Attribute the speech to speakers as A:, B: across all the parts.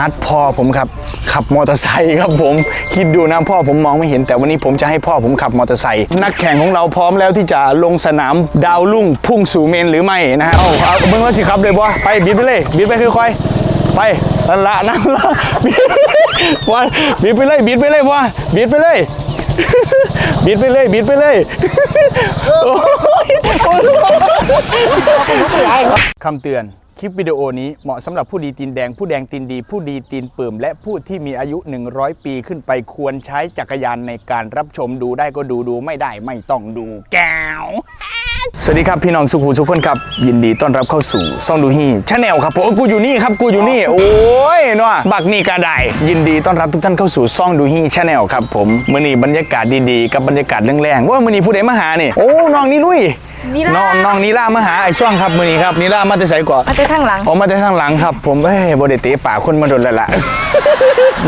A: ฮัดพ่อผมครับ ขับมอเตอร์ไซค์ครับผมคิดดูนะพ่อผมมองไม่เห็น แต่วันนี้ผมจะให้พ่อผมขับมอเตอร์ไซค์นักแข่งของเราพร้อมแล้วที่จะลงสนามดาวรุ่งพุ่งสู่เมนหรือไม่นะฮะเอาเอาเบิ่งว่าสิครับเลยบ่ไปบิดไปเลยบิดไปค่อยๆไปนั่นละนั่นละบิดว่าบิดไปเลยบิดไปเลยว่าบิดไปเลยบิดไปเลยบิดไปเลยโอ้ยคำเตือน คลิปวิดีโอนี้เหมาะสำหรับผู้ดีตีนแดง ผู้แดงตีนดี ผู้ดีตีนเปิ่ม และผู้ที่มีอายุ 100 ปีขึ้นไปควรใช้จักรยานในการรับชมดูได้ก็ดูดูไม่ได้ไม่ต้องดูแก้ว สวัสดีครับพี่น้องสุขุมสุขคนครับ ยินดีต้อนรับเข้าสู่ซ่องดูฮีชาแนลครับผมกูอยู่นี่ครับกูอยู่นี่โอ้ยเนาะบักนี่กระไดยินดีต้อนรับทุกท่านเข้าสู่ซ่องดูฮีชาแนลครับผมมื้อนี้บรรยากาศดีๆกับบรรยากาศแรงๆว่ามื้อนี้ผู้ใดมาหานี่โอ้น้องนี่ลุย
B: นิล่า
A: น้องน้องนิล่ามาหาไอ้ช่องครับมื้อนี้ครับนิล่ามาแต่ไสก่อน
B: มาเต้ข้างหลัง
A: ออกมาแต่ข้างหลังครับ ผมเอ้ยบไดเตะปากคนมาโดนแล้วล่ะ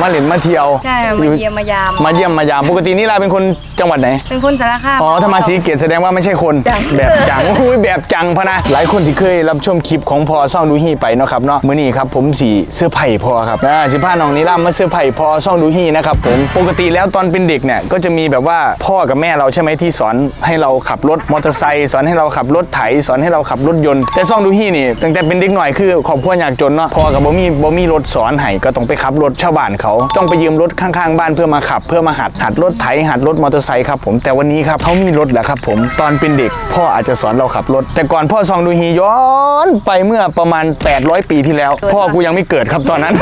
A: มาเล่นมาเที่ยว
B: ใช่มาเยี่ยมมายาม
A: มาเยี่ยมมายามปกตินิล่าเป็นคนจังหวัดไหน
B: เป็นคนสารคาม
A: อ๋อถ้ามาสีเกตแสดงว่าไม่ใช่คน
B: จัง
A: แบบจังอุ้ยแบบจังพะนะ หลายคนที่เคยรับชมคลิปของพอซ่องดูฮีไปเนาะครับเนาะมื้อนี้ครับผมสีเสื้อไผ่พอครับอ่าสิผ้าน้องนิล่ามาเสื้อไผ่พอซ่องดูฮีนะครับผมปกติแล้วตอนเป็นเด็กเนี่ยก็จะมีแบบว่าพ่อกับแม่เราใช่ไหมที่สอนให้เราขับรถมอเตอร์ไซค์สอนอนให้เราขับรถไถสอนให้เราขับรถยนต์ แต่ซ่องดูฮีนี่ตั้งแต่เป็นเด็กหน่อยคือครอบครัวยากจนเนาะพ่อกับบ่มีบ่มีรถสอนให้ก็ต้องไปขับรถชาวบ้านเขาต้องไปยืมรถข้างๆ บ้านเพื่อมาขับ เพื่อมาหัดหัดรถไถหัดรถมอเตอร์ไซค์ครับผมแต่วันนี้ครับเขามีรถแล้วครับผมตอนเป็นเด็ก พ่ออาจจะสอนเราขับรถ แต่ก่อนพ่อซองดูฮีย้อนไปเมื่อประมาณ 800 ปีที่แล้ว พ่อกูยังไม่เกิดครับตอนนั้น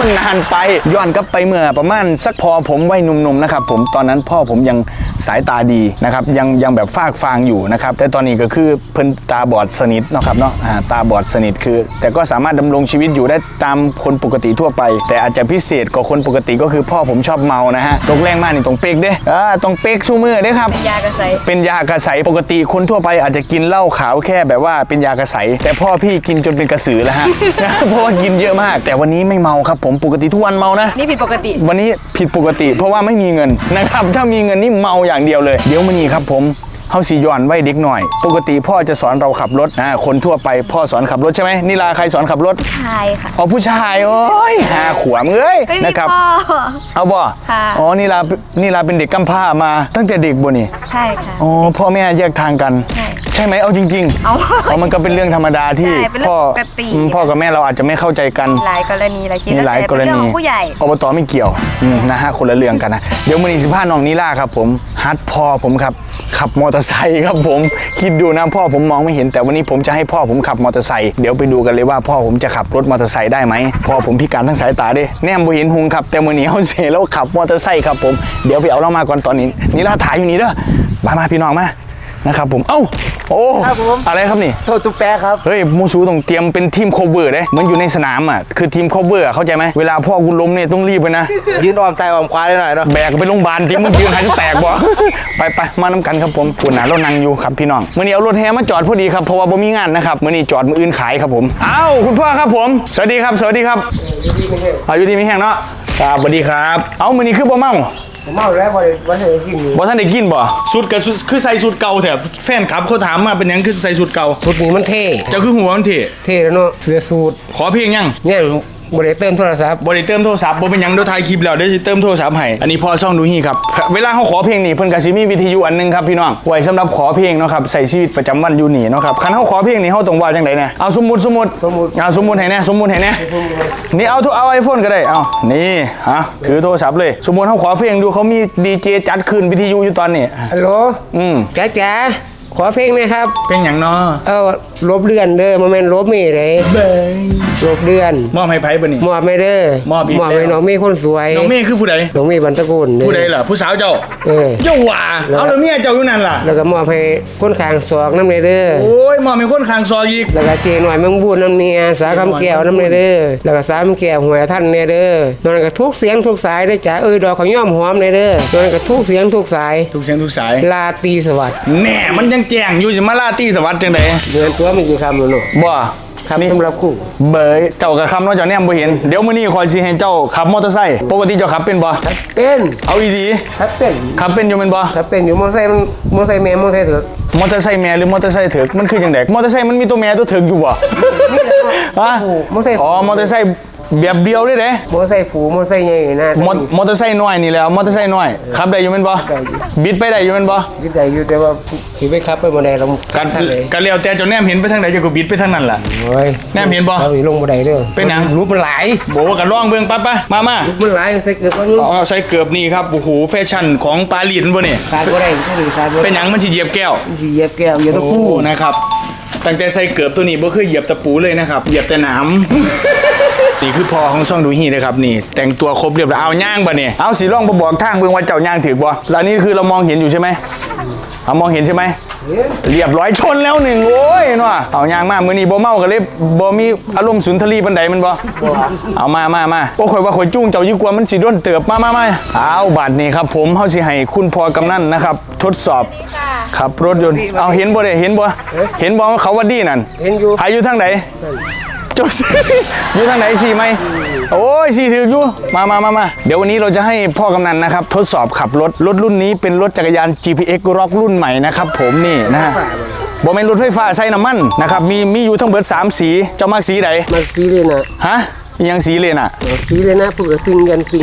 A: มันนานไปย้อนกลับไปเมื่อประมาณสักพอผมวัยหนุ่มๆนะครับผมตอนนั้นพ่อผมยังสายตาดีนะครับยังยังแบบฟากฟางอยู่นะครับแต่ตอนนี้ก็คือเพิ่นตาบอดสนิทเนาะครับเนาะอ่าตาบอดสนิทคือ แต่ก็สามารถดำรงชีวิตอยู่ได้ตามคนปกติทั่วไป แต่อาจจะพิเศษกว่าคนปกติก็คือพ่อผมชอบเมานะฮะตกแรงมากนี่ตรงเป๊กเด้อ่าตรงเป๊กชูมือเด้ครับ
B: ยากระใส
A: เป็นยากระใสปกติคนทั่วไปอาจจะกินเหล้าขาวแค่แบบว่าเป็นยากระใสแต่พ่อพี่กินจนเป็นกระสือแล้วฮะ เพราะว่ากินเยอะมาก แต่วันนี้ไม่เมาครับ ผมปกติทุกวันเมานะ
B: นี่ผิดปกติ
A: วันนี้ผิดปกติเพราะว่าไม่มีเงินนะครับ ถ้ามีเงินนี่เมาอย่างเดียวเลย เดี๋ยวมื้อนี้ครับผม เฮาสีย้อนไว้เด็กหน่อย ปกติพ่อจะสอนเราขับรถอ่าคนทั่วไปพ่อสอนขับรถใช่ไหมนิลาใครสอนขับรถ
B: ชายค่ะ
A: อ๋อผู้ชายโอ้ยหาขวามเอ้ย
B: เฮ้ยมี
A: นะครับ
B: พ่อ
A: เอาบ่
B: ค่ะ
A: อ๋อนิลานิลาเป็นเด็กกำพร้ามาตั้งแต่เด็กบ่นี่
B: ใช่ค่ะ
A: อ๋อพ่อแม่แยกทางกัน
B: ใช่
A: ใช่ไหมเอาจริงๆ
B: เอา
A: อ๋อมันก็เป็นเรื่องธรรมดาที่
B: ใช่เป็นเรื่
A: พ่
B: อ
A: อง
B: ปกติ
A: อืมพ่อกับแม่เราอาจจะไม่เข้าใจกัน
B: หลายกรณีหลายเคส
A: มีหลาย
B: แต่
A: กร
B: เป็นเรื่อง
A: ณี
B: ของผู้ใหญ่
A: อบตไม่เกี่ยวอืมนะฮะคนละเรื่องกันนะ เดี๋ยวมือนีสิบห้าน้องนิล่าครับผมฮัดพ่อผมครับ ขับมอเตอร์ไซค์ครับผม คิดดูนะพ่อผมมองไม่เห็นแต่วันนี้ผมจะให้พ่อผมขับมอเตอร์ไซค์เดี๋ยวไปดูกันเลยว่าพ่อผมจะขับรถมอเตอร์ไซค์ได้ไหมพ่อผมพิการทั้งสายตาเด้แนมบ่เห็นหุงครับแต่มือนี้เขาเสียแล้วขับมอเตอร์ไซค์ครับผมเดี๋ยวไปเอาเรามาก่อนตอนนี้นิล่าถ่ายอยู่นี่เด้อมามาพี่น้องมานะครับผมเอ้า โอ้
C: ครับผม
A: อะไรครับนี่
C: โทษตุ๊กแปะครับ
A: เฮ้ยมูซูต้องเตรียมเป็นทีมโคเวอร์เด้เหมือนอยู่ในสนามอะคือทีมโคเวอร์เข้าใจไหมเวลาพ่อกูล้มเนี่ยต้องรีบไปนะ
C: ยืนอ้อมใจอ้อมควายได้หน่อยเนาะ
A: แบกไปโรงพยาบาลทีมึงยืนหายจะแตกบ่ ไปไปมาน้ำกันครับผมคุณน่ะเรานั่งอยู่ครับพี่น้องมื่อนี้เอารถแฮมาจอดพอดีครับเพราะว่าบ่มีงานนะครับมื่อนี้จอดมืออื่นขายครับผมอ้าวคุณพ่อครับผม สวัสดีครับ สวัสดีครับอายุดีมีแห้งเนาะครับสวัสดีครับ เอามื่อนี้คือบ่เมา
C: ผมเมาแล้ววันวันเห็นกินอยู่
A: บ่ท่านได้กินบ่สุดกับสุดคือใส่สุดเก่าแถบแฟนคลับเขาถามมาเป็นหยังคือใส่สุดเก่า
C: ชุดนี้มันเท่
A: เจ้าคือหัวมันเถ
C: เท่แล้วเนาะเสื้อสูท
A: ขอเพลงยัง
C: เนี่ย บริเติมโทรศัพท์
A: บริเติมโทรศัพท์บ่เป็นหยังเดี๋ยวถ่ายคลิปแล้วเดี๋ยวสิเติมโทรศัพท์ให้อันนี้พ่อช่องดูฮีครับเวลาเขาขอเพลงนี่เพิ่นก็สิมีวิทยุอันหนึงครับพี่น้องไว้สำหรับขอเพลงเนาะครับใส่ชีวิตประจำวันอยู่นี่เนาะครับคันเขาขอเพลงนี่เขาต้องว่าจังไดเนี่ยเอาสมมุติสมมุติ
C: สมมุติ
A: เอาสมมุติให้แน่สมมุติให้แน่นี่เอาทุกเอาไอโฟนก็ได้เอานี่ฮะถือโทรศัพท์เลย สมมุติเขาขอเพลงดูเขามีดีเจจัดคืนวิทยุอยู่ตอนนี้
C: ฮัลโหล
A: อืม
C: แจ๊แจ๊ขอเพลงหน่อยครับ
A: เพลงหยังเนาะ
C: เอาลบเดือนเด้อมาแม่นลบมีเลย
A: เบ้ย
C: ลบเดือน
A: มอบให้ไผบ่นี่
C: มอบไม่เด้อ
A: มอบอีก
C: มอบให้
A: แล้ว
C: น้องมีคนสวย
A: น้องเมย์คือผู้ใด
C: น้องมีบรรตะกุลเด้อ
A: ผู้ใดล่ะผู้สาวเจ้า
C: เออ
A: เจ้าว่าเอาแล้วเมียเจ้าอยู่นั่นล่ะ
C: แล้วก็มอบให้คนข้างศอกน้ำเลยเด้อ
A: โอ้ยมอบให้คนข้างซอยอีก
C: แล้วก็เจหน่อยเมืองบุญน้ำเนียสาคำแก้วน้ำเลยเด้อแล้วก็สามแก้วหวยท่านเนี่ยเด้อนอนก็ทุกเสียงทุกสายได้อจ้าเอ้ยดอกของย่อมหอมเลยเด้อนอนก็ทุกเสียงทุกสาย
A: ทุกเสียงทุกสาย
C: ลาตรีสวัสดิ์
A: แน่มันยังแจ้งอยู่สิมาลาตี้สวัสดิ์จังได
C: เดือนตัวมีกี่คำหนูเนาะ
A: บ่
C: คำสำหรับคู่
A: เบยเจ้ากับคำเนาะเจ้าเนี่ยบ่เห็นเดี๋ยวมื้อนี้คอยสิให้เจ้าขับมอเตอร์ไซค์ปกติเจ้าขับเป็นบ่
C: เป็น
A: เอาอีดี
C: ถ้าเป็น
A: ขับเป็นอยู่แม่นบ่
C: ถ้าเป็นอยู่มอไซค์มันมอไซค์แม่มอไซค์เถอะ
A: มอเตอร์ไซค์แม่หรือมอเตอร์ไซค์เถิกมันคือจังไดมอเตอร์ไซค์มันมีตัวแม่ตัวเถิกอยู่บ่ฮะ
C: มอไซค์
A: อ๋อมอเตอร์ไซค์ แบบเดียวเลยเด้
C: มอไซค์ผูมอไซค์ใหญ่นะ
A: มอมอเตอร์ไซค์น้อยนี่แหล้วมอเตอร์ไซค์น้อยขับได้อยู่แม่นบ่
C: ได้อยู่
A: บิดไปได้อยู่แม่นบ่
C: ยึดได้อยู่แต่ว่าขี่ไปขับไปบ่ได้ลง
A: กัน
C: ทางไหน
A: กันแล้วแต่เจ้าแนมเห็นไปทางไหนเจ้าก็บิดไปทางนั้นล่ะ
C: โอ้ย
A: แนมเห็นบ่
C: เราลงบ่ได้เด้อ
A: เป็นหยัง
C: รูปมันหลาย
A: โบกันล่องเบิ่งปั๊บปะมามา
C: รูปมันหลายใส่เกือบก็รู้
A: เอาใส่เกือบนี่ครับโอ้โหแฟชั่นของปารีสมันบ่นี่
C: ขาดบ่ได้ก็เลยขาดบ่
A: เป็
C: ได้
A: นหยังมันสิเหยียบแก้ว
C: สิเหยียบแก้วเหยียบตะปู
A: โอ้นะครับตั้งแต่ใส่เกือบตัวนี้บ่เคยเหยียบตะปูเลยนะครับเหยียบแต่หน้ำ นี่คือพอของซ่องดูฮีนะครับนี่ แต่งตัวครบเรียบร้อยเอาย่างบ่เนี่ยเอาสีร่องบ่บอกทางเบิ่งว่าเจ้าย่างถือบ่แล้วนี่คือเรามองเห็นอยู่ใช่ไหมเอามองเห็นใช่ไหมเรียบร้อยชนแล้วหนึ่งโอ้ยเนาะเอายางมามื้อนี้บ่เมาก็เลยบ่มีอารมณ์สุนทรีปานใดแมันบ่เอามามามาโอ้ข่อยว่าข่อยจุ้งเจ้ายิ่งกว่ามันสิโดนเติบมามามาเอาบัดนี้ครับ ผมเฮาสิให้คุณพ่อกำนันนะครับ ทดสอบขับรถยนต์เอาเห็นบ่ได้เห็นบ่เห็นบ่ว่าเขาว่าดีนั่น
C: เห็นอยู่
A: อายุทางไหนเจ้าอยู่ทางไหนสี่ไหมโอ้ยสี่ถืออยู่มามามามาเดี๋ยววันนี้เราจะให้พ่อกำนันนะครับ ทดสอบขับรถรถรุ่นนี้เป็นรถจักรยาน GPX Rock รุ่นใหม่นะครับ ผมนี่นะฮะบอเป็นรถไฟฟ้าใช้น้ำมันนะครับมีมีอยู่ทั้งเบิดสามสีเจ้ามากสีใด
C: มันสีเลยนะ
A: ฮะอิหยังสีเลยน่ะ
C: สีเลยนะผู้กติงยันติง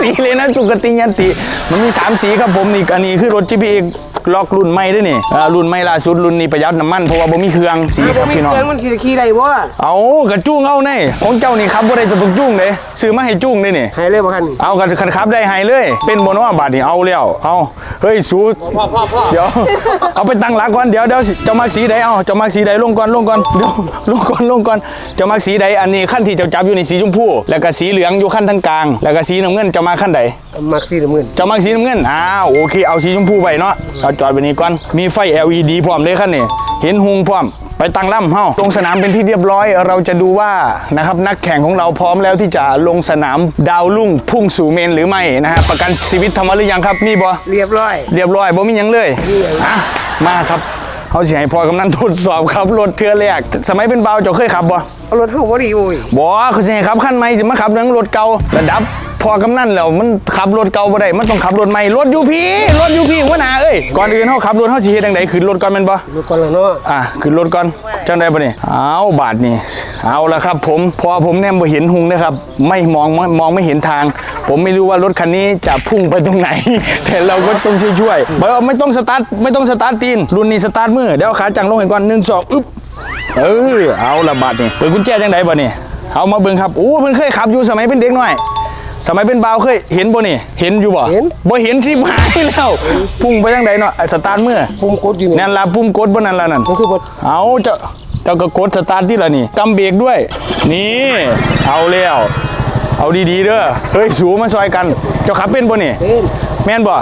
A: สีเลยนะสุกติยันติ มันมี3สีครับผมนี่อันนี้คือรถ GPX ล็อกรุ่นใหม่ด้วยนี่อ่ารุ่นใหม่ล่าสุดรุ่นนี้ประหยัดน้ำมันเพราะว่าบ่มีเครื่องสีครับพี่น้อง
C: เครื่องมันขี่ขี่ได้บ่
A: เอากระจุ้งเอาแน่ของเจ้านี่ครับบ่ได้จะต้องจุ้งเลยซื้อมาให้จุ้งเลยนี่
C: ให้เลยบ่คัน
A: เอากันคันขับได้ให้เลย เป็นบนว่าบาทนี่เอาแล้วเอาเฮ้ยสูเดี๋ยวเอาไปตั้งหลักก่อนเดี๋ยวเดี๋ยวเจ้ามักสีใดเอาเจ้ามักสีใดลงก่อนลงก่อนเดี๋ยวลงก่อนลงก่อนเจ้ามักสีใดอันนี้ขั้นที่เจ้าจับอยู่นี่สีชมพูแล้วก็สีเหลืองอยู่ขั้นทางกลาง แล้วก็สีน้ำเงินเจ้ามาขั้นใด
C: มักสีน้ำเงิน
A: เจ้ามักสีน้ำเงินอ้าวโอเคเอาสีชมพูไปเนาะเอาจอดไปนี้ก่อน มีไฟ LED พร้อมเลยคันนี่เห็นหุงพร้อมไปตั้งล่ำเฮ้าลงสนามเป็นที่เรียบร้อยเราจะดูว่านะครับนักแข่งของเราพร้อมแล้วที่จะลงสนามดาวลุ่งพุ่งสู่เมนหรือไม่นะฮะประกันชีวิตทำมาหรือยังครับมีบ่
C: เรียบร้อย
A: เรียบร้อยบ่มีหยังเลยอะมาครับเขาสิให้พอกำนันทดสอบครับรถเทือแรกสมัยเป็นเบาวเจ้าเคยขับบ่
C: เอารถเฮาบ่ดีโอ้ย
A: บ่เขาสิให้ขับคันใหม่สิมาขับเรื่องรถเก่าระดับ พอกำนันแล้วมันขับรถเก่าบ่ได้มันต้องขับรถใหม่รถอยู่พี่รถอยู่พี่หัวหน้าเอ้ยก่อนอื่นเฮาขับรถเฮาสิเฮ็ดจังไดขึ้นรถก่อนแม่นบ่
C: รถก่อนละเนาะ
A: อะขึ้นรถก่อนจังไดบ่นี่เอาบาทนี่เอาละครับ ผมพอผมแนมบ่เห็นหุงนะครับ ไม่มองมองไม่เห็นทาง ผมไม่รู้ว่ารถคันนี้จะพุ่งไปตรงไหน แต่เราก็ต้องช่วยๆบ่ไม่ต้องสตาร์ทไม่ต้องสตาร์ทตีนรุ่นนี้สตาร์ทมือเดี๋ยวเอาขาจังลงให้ก่อน1 2อึ๊บเออเอาละบาดนี่เปิดกุญแจจังไดบ่นี่เอามาเบิ่งครับโอ้เพิ่นเคยขับอยู่สมัยเป็นเด็กน้อย สมัยเป็นบ่าวเคยเห็นบ่นี่ เห็นอยู่บ่บ่เห็นสิหายแล้วพุ่งไปจังไดเนาะไอ้สตาร์ทมือ
C: ปุ่มกดอยู่นี่
A: นั่นล่ะปุ่มกดบ่นั่นล่ะนั่น
C: มันคือบ่
A: เอาเจ้าเจ้าก็กดสตาร์ทที่ละนี่กำเบรกด้วย นี่ เอาแล้วเอาดีๆเด้อเฮ้ยสูมาซอยกัน เจ้าขับเป็นบ่นี่
C: เป็น
A: แม่นบ่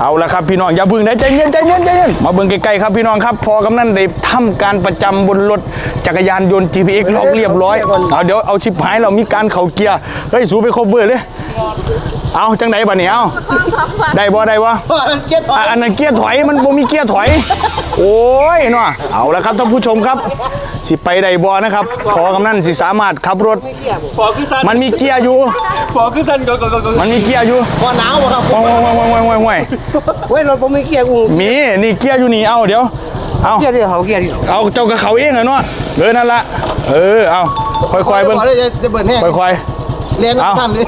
A: เอาละครับพี่น้องอย่าพึ่งนะใจเย็นใจเย็นใจเย็นมาเบิ่งใกล้ๆครับพี่น้องครับ พอกำนันได้ทำการประจำบนรถจักรยานยนต์ GPX ล็อกเรียบร้อยเอาเดี๋ยวเอาชิปหายเรามีการเข่าเกียร์เฮ้ยสูไปครบเบอร์เลยเอาจังไดบัดนี้เอาได้บ่ได้บ่
C: เกียร์ถอย
A: อะอันนั้นเกียร์ถอยมันบ่มีเกียร์ถอย โอ้ยเนาะเอาละครับท่านผู้ชมครับ สิไปได้บ่นะครับพอกำนันสิสามารถขับรถ
C: พอคือสั่น
A: มันมีเกียร์อยู่
C: พอคือสั่นก็ก็ก็
A: มันมีเกียร์อยู่
C: พอหนาวบ่ครับ
A: ว้ายว้ายว้ายว้ายว้ายว้าย
C: เว้ยรถบ่มีเกียร์กู
A: มีนี่เกียร์อยู่นี่เอาเดี๋ยวเอา
C: เกียร์ที่เขาเกียร์ที่
A: เอาเจ้ากับเขาเองเหรอเนาะเออนั่นละเออเอาค่อยๆเบิ่ง
C: บ่ได้จะเบิดแห้ง
A: ค่อย
C: เรียน
A: ๆเอา
C: ท่านเลย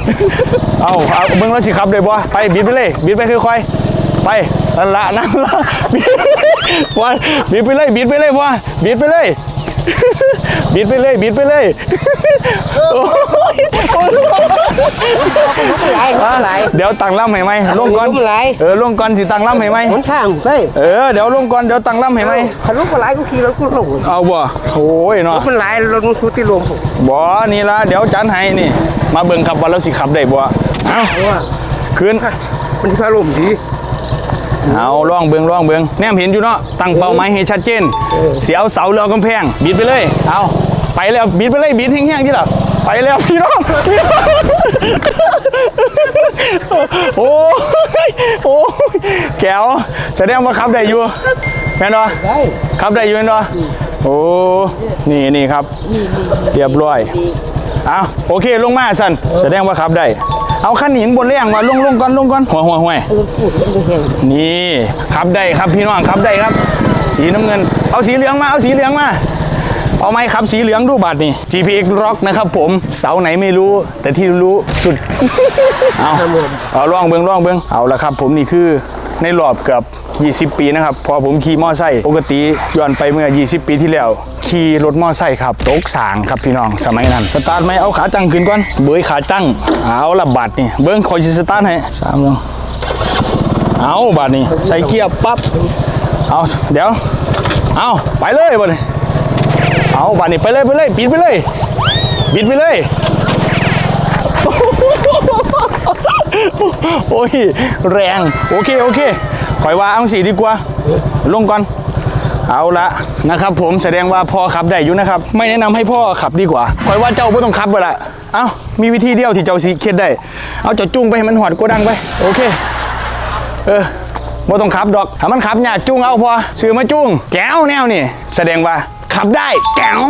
A: เอาเอาเบิ่งแล้วสิครับเลยบ่ไปบิดไปเลยบิดไปค่อยๆไปนั่นละนั่นละบิดว่าบิดไปเลยบิดไปเลยบ่บิดไปเลย บิดไปเลยบิดไปเลยโอ้ยโอ้ย
C: หลายหลาย
A: เดี๋ยวตั้งลำให้ไหมลงก่อน
C: ล้มหลาย
A: เออลงก่อนสิตั้งลำให้ไหม
C: หนทางไป
A: เออเดี๋ยวลงก่อนเดี๋ยวตั้งลำให้ไหม
C: คันรถบ่หลายกูขี่รถกูลงร
A: เอาบ่โอ้ยเนาะ
C: ถมันหลายรถมันสุดที่รวมผม
A: บ่นี่ละเดี๋ยวจันให้นี่ มาเบิ่งขับว่าเราสิขับได้บ่เอา
C: ว่า
A: ขึ้น
C: มันที่พาลมดี
A: เอาล่องเบิ่งล่องเบิ่งแนมเห็นอยู่เนาะตั้งเป้าหมายให้ชัดเจน เสียวเสาเรือกำแพงบิดไปเลย เอาไปแล้วบิดไปเลยบิดแห้งๆที่ล่ะไปแล้วพี่น้องพี่น้องโอ้ยโอ้ยแก้วแสดงว่าขับได้อยู่แม่นบ่
C: ได้
A: ขับได้อยู่แม่นบ่โอ้นี่นี่ครับ เรียบร้อยเอาโอเคลงมาสันแสดงว่าขับได้ เอาขั้นหินบนเรี่ยงมาลงลงก่อนลงก่อนหัวหัวหัวนี่ขับได้ครับพี่น้องขับได้ครับ สีน้ำเงิน เอาสีเหลืองมาเอาสีเหลืองมาเอาไหมครับสีเหลืองดูบัตรนี่ GPX Rock นะครับผมเสาไหนไม่รู้ แต่ที่รู้สุด เอาเอาล่องเบิงล่องเบิงเอาละครับ ผมนี่คือในรอบเกือบ 20 ปีนะครับพอผมขี่มอไซค์ปกติย้อนไปเมื่อ 20 ปีที่แล้วขี่รถมอไซค์ครับตกสางครับพี่น้องสมัยนั้นสตาร์ทไหมเอาขาตั้งขึ้นก่อนเบยขาตั้งเอาละบัตรนี่เบิ้งคอยสิสตาร์ทให้สามลงเอาบัตรนี่ใส่เกียร์ปั๊บเอาเดี๋ยวเอาไปเลยบัตรนี่เอาบัตรนี่ไปเลยไปเลยปิดไปเลยปิดไปเลยโอ้ยแรง โอเค โอเค คอยว่าเอาสีดีกว่า ลงก่อน เอาละนะครับผมแสดงว่าพ่อขับได้อยู่นะครับ ไม่แนะนำให้พ่อขับดีกว่าคอยว่าเจ้าไม่ต้องขับไปละเอ้ามีวิธีเดียวที่เจ้าสีเครียดได้ เอาเจ้าจุ้งไปให้มันหอดโกดังไป โอเค เออบ่ต้องขับดอก ถ้ามันขับยากจุ้งเอาพอซื้อมาจุ้งแก้วแนวนี่ แสดงว่าขับได้แก้ว